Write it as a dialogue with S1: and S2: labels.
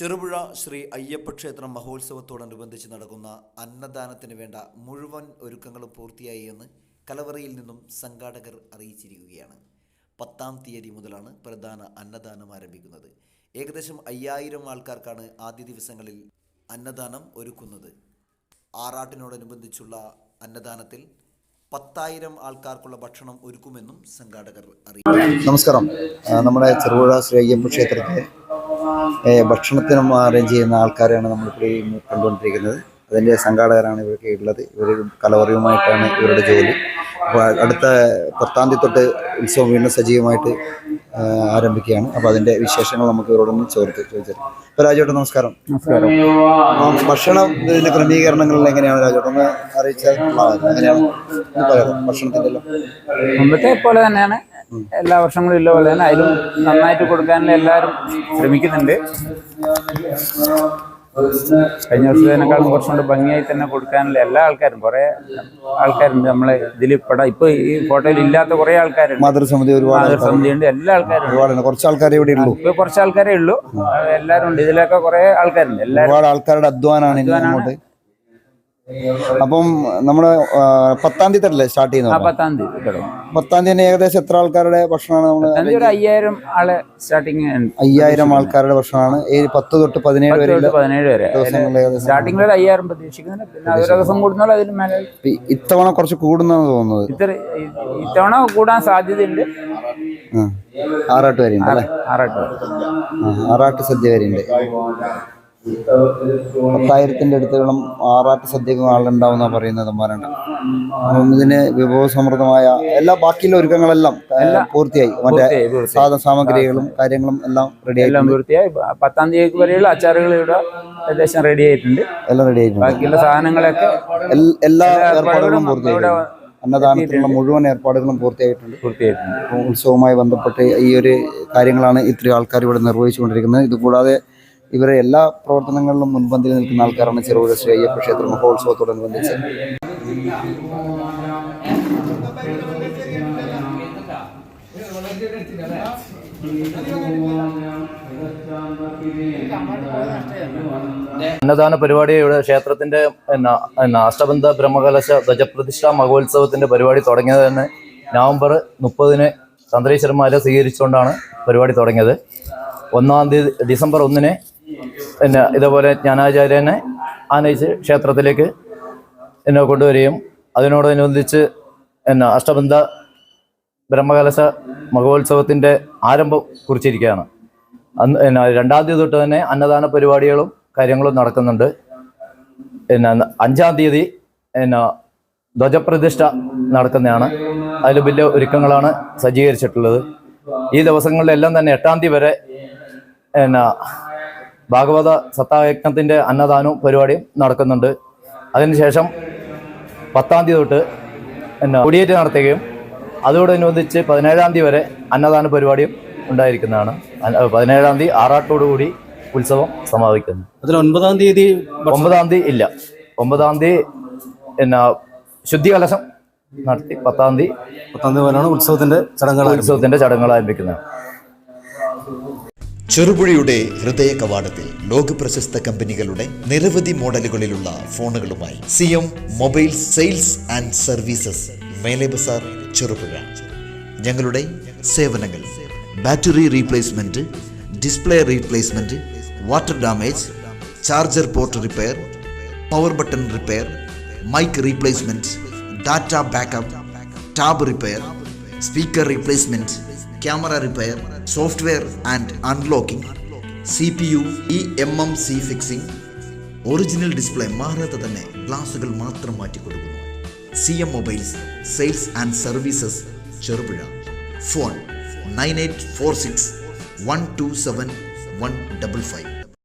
S1: ചെറുപുഴ ശ്രീ അയ്യപ്പ ക്ഷേത്രം മഹോത്സവത്തോടനുബന്ധിച്ച് നടക്കുന്ന അന്നദാനത്തിന് വേണ്ട മുഴുവൻ ഒരുക്കങ്ങളും പൂർത്തിയായി എന്ന് കലവറയിൽ നിന്നും സംഘാടകർ അറിയിച്ചിരിക്കുകയാണ്. പത്താം തീയതി മുതലാണ് പ്രധാന അന്നദാനം ആരംഭിക്കുന്നത്. ഏകദേശം അയ്യായിരം ആൾക്കാർക്കാണ് ആദ്യ ദിവസങ്ങളിൽ അന്നദാനം ഒരുക്കുന്നത്. ആറാട്ടിനോടനുബന്ധിച്ചുള്ള അന്നദാനത്തിൽ പത്തായിരം ആൾക്കാർക്കുള്ള ഭക്ഷണം ഒരുക്കുമെന്നും സംഘാടകർ അറിയിച്ചു.
S2: നമസ്കാരം. നമ്മുടെ ചെറുപുഴ ശ്രീ അയ്യപ്പ ക്ഷേത്രത്തിലെ ഏ, ഭക്ഷണത്തിനും അറേഞ്ച് ചെയ്യുന്ന ആൾക്കാരെയാണ് നമ്മളിപ്പോൾ ഈ കണ്ടുകൊണ്ടിരിക്കുന്നത്. അതിന്റെ സംഘാടകരാണ് ഇവർക്ക് ഉള്ളത്. ഇവർ കലവറിയുമായിട്ടാണ് ഇവരുടെ ജോലി. അപ്പോൾ അടുത്ത പത്താം തീയതി തൊട്ട് ഉത്സവം വീണ്ടും സജീവമായിട്ട് ആരംഭിക്കുകയാണ്. അപ്പോൾ അതിന്റെ വിശേഷങ്ങൾ നമുക്ക് ഇവരോടൊന്ന് ചോദിച്ചു ചോദിച്ചത് അപ്പോൾ രാജോട്ട് നമസ്കാരം.
S3: നമസ്കാരം.
S2: ആ, ഭക്ഷണം ഇതിന്റെ ക്രമീകരണങ്ങളിൽ എങ്ങനെയാണ് രാജോട്ട് ഒന്ന് അറിയിച്ചാൽ. എങ്ങനെയാണ്? പറയാം ഭക്ഷണത്തിന്റെ എല്ലാം?
S3: മുമ്പത്തെ പോലെ തന്നെയാണ്. എല്ലാ വർഷങ്ങളും ഇല്ല പോലെ തന്നെ അതിലും നന്നായിട്ട് കൊടുക്കാനുള്ള എല്ലാവരും ശ്രമിക്കുന്നുണ്ട്. കഴിഞ്ഞ വർഷത്തിനേക്കാളും കുറച്ചും കൂടെ ഭംഗിയായി തന്നെ കൊടുക്കാനുള്ള എല്ലാ ആൾക്കാരും കുറെ ആൾക്കാരുണ്ട് നമ്മളെ ഇതിൽ പെടാ ഇപ്പൊ ഈ ഫോട്ടോയിൽ ഇല്ലാത്ത കുറെ ആൾക്കാരുണ്ട്.
S2: മാതൃസമിതി ഒരുപാട് മാതൃസമിതി
S3: ഉണ്ട് എല്ലാ ആൾക്കാരും
S2: കുറച്ച് ആൾക്കാരെ ഇവിടെ ഉള്ളൂ.
S3: ഇപ്പൊ കുറച്ച് ആൾക്കാരേ ഉള്ളൂ. എല്ലാവരും ഉണ്ട്. ഇതിലൊക്കെ കുറെ ആൾക്കാരുണ്ട്. എല്ലാവരും
S2: ആൾക്കാരുടെ അധ്വാനാണ്. അങ്ങോട്ട്. അപ്പം നമ്മുടെ പത്താം തീയതി അല്ലേ സ്റ്റാർട്ട് ചെയ്യുന്നത്?
S3: പത്താം തീയതി തുടങ്ങും.
S2: പത്താം തീയതി ഏകദേശം എത്ര ആൾക്കാരുടെ ഭക്ഷണമാണ് നമ്മൾ
S3: അയ്യായിരം ആളെ സ്റ്റാർട്ടിങ്
S2: അയ്യായിരം ആൾക്കാരുടെ ഭക്ഷണമാണ്. പത്ത് തൊട്ട് പതിനേഴ്
S3: വരെ പതിനേഴ് വരെ. ഒരു അയ്യായിരം പ്രതീക്ഷിക്കുന്നുണ്ട്. പിന്നെ ഓരോ ദിവസം അതിന് മേലെ
S2: ഇത്തവണ കുറച്ച് കൂടുന്നാണ് തോന്നുന്നത്.
S3: ഇത്ര ഇത്തവണ കൂടാൻ സാധ്യതയുണ്ട്.
S2: ആറാട്ട് വരെയുണ്ട് അല്ലേ?
S3: ആറാട്ട്
S2: സദ്യ വരെ ഉണ്ട് പത്തായിരത്തിന്റെ അടുത്തോളം ആറാട്ട് സദ്യക്കും ആളുണ്ടാവുന്ന പറയുന്നത് മാരണ്ട അപ്പം ഇതിന് വിഭവസമൃദ്ധമായ എല്ലാ ബാക്കിയുള്ള ഒരുക്കങ്ങളെല്ലാം പൂർത്തിയായി. മറ്റേ. സാധന സാമഗ്രികളും കാര്യങ്ങളും എല്ലാം റെഡി
S3: എല്ലാം പൂർത്തിയായി. പത്താം തീയതി വരെയുള്ള അച്ചാറുകൾ ഇവിടെ ഏകദേശം റെഡി ആയിട്ടുണ്ട്.
S2: എല്ലാം റെഡി ആയിട്ടുണ്ട്.
S3: ബാക്കിയുള്ള സാധനങ്ങളൊക്കെ
S2: എല്ലാ
S3: ഏർപ്പാടുകളും
S2: പൂർത്തിയായി അന്നദാനത്തിനുള്ള മുഴുവൻ ഏർപ്പാടുകളും പൂർത്തിയായിട്ടുണ്ട്.
S3: പൂർത്തിയായിട്ടുണ്ട്.
S2: ഉത്സവവുമായി ബന്ധപ്പെട്ട് ഈ ഒരു കാര്യങ്ങളാണ് ഇത്രയും ആൾക്കാർ ഇവിടെ നിർവഹിച്ചുകൊണ്ടിരിക്കുന്നത്. ഇതുകൂടാതെ ഇവരെ എല്ലാ പ്രവർത്തനങ്ങളിലും മുൻപന്തിയിൽ നിൽക്കുന്ന ആൾക്കാരാണ് ചെറുപുഴ ശ്രീ അയ്യപ്പ ക്ഷേത്ര മഹോത്സവത്തോടനുബന്ധിച്ച്.
S4: അന്നദാന പരിപാടിയുടെ ക്ഷേത്രത്തിന്റെ അഷ്ടബന്ധ ബ്രഹ്മകലശ ധ്വജപ്രതിഷ്ഠാ മഹോത്സവത്തിന്റെ പരിപാടി തുടങ്ങിയത് തന്നെ നവംബർ മുപ്പതിന് തന്ത്രീശ്വരന്മാരെ സ്വീകരിച്ചുകൊണ്ടാണ് പരിപാടി തുടങ്ങിയത്. ഒന്നാം തീയതി ഡിസംബർ ഒന്നിന് പിന്നെ ഇതേപോലെ ജ്ഞാനാചാര്യനെ ആനയിച്ച് ക്ഷേത്രത്തിലേക്ക് എന്നെ കൊണ്ടുവരികയും അതിനോടനുബന്ധിച്ച് എന്നാ അഷ്ടബന്ധ ബ്രഹ്മകലശ മഹോത്സവത്തിന്റെ ആരംഭം കുറിച്ചിരിക്കുകയാണ്. അന്ന് എന്നാ രണ്ടാം തീയതി തൊട്ട് തന്നെ അന്നദാന പരിപാടികളും കാര്യങ്ങളും നടക്കുന്നുണ്ട്. പിന്നെ അഞ്ചാം തീയതി എന്നാ ധ്വജപ്രതിഷ്ഠ നടക്കുന്നതാണ്. അതിൽ വലിയ ഒരുക്കങ്ങളാണ് സജ്ജീകരിച്ചിട്ടുള്ളത്. ഈ ദിവസങ്ങളിലെല്ലാം തന്നെ എട്ടാം തീയതി വരെ എന്നാ ഭാഗവത സത്തായജ്ഞത്തിന്റെ അന്നദാനവും പരിപാടിയും നടക്കുന്നുണ്ട്. അതിനുശേഷം പത്താം തീയതി തൊട്ട് എന്നാ കൊടിയേറ്റ് നടത്തുകയും അതോടനുബന്ധിച്ച് പതിനേഴാം തീയതി വരെ അന്നദാന പരിപാടിയും ഉണ്ടായിരിക്കുന്നതാണ്. പതിനേഴാം തീയതി ആറാട്ടോടുകൂടി ഉത്സവം സമാപിക്കുന്നു.
S5: അതിൽ ഒൻപതാം തീയതി
S4: ഒമ്പതാം തീയതി ഇല്ല. ഒമ്പതാം തീയതി എന്നാ ശുദ്ധി കലശം നടത്തി പത്താം തീയതി
S5: പത്താം തീയതി മുതലാണ് ഉത്സവത്തിന്റെ ചടങ്ങുകൾ
S4: ഉത്സവത്തിന്റെ ചടങ്ങുകൾ ആരംഭിക്കുന്നത്.
S6: ചെറുപുഴയുടെ ഹൃദയ കവാടത്തിൽ ലോക പ്രശസ്ത കമ്പനികളുടെ നിരവധി മോഡലുകളിലുള്ള ഫോണുകളുമായി C M mobile sales and services Mele Bazar Cherupuzha. ഞങ്ങളുടെ സേവനങ്ങൾ battery replacement display replacement water damage charger port repair power button repair mic replacement data backup tab repair speaker replacement camera repair software and unlocking C P U E M M C fixing original display മാറാതെ തന്നെ ഗ്ലാസുകൾ മാത്രം മാറ്റിക്കൊടുക്കുന്നു. C M mobiles sales and services Cherupuzha. Phone nine eight four six one two seven one double five.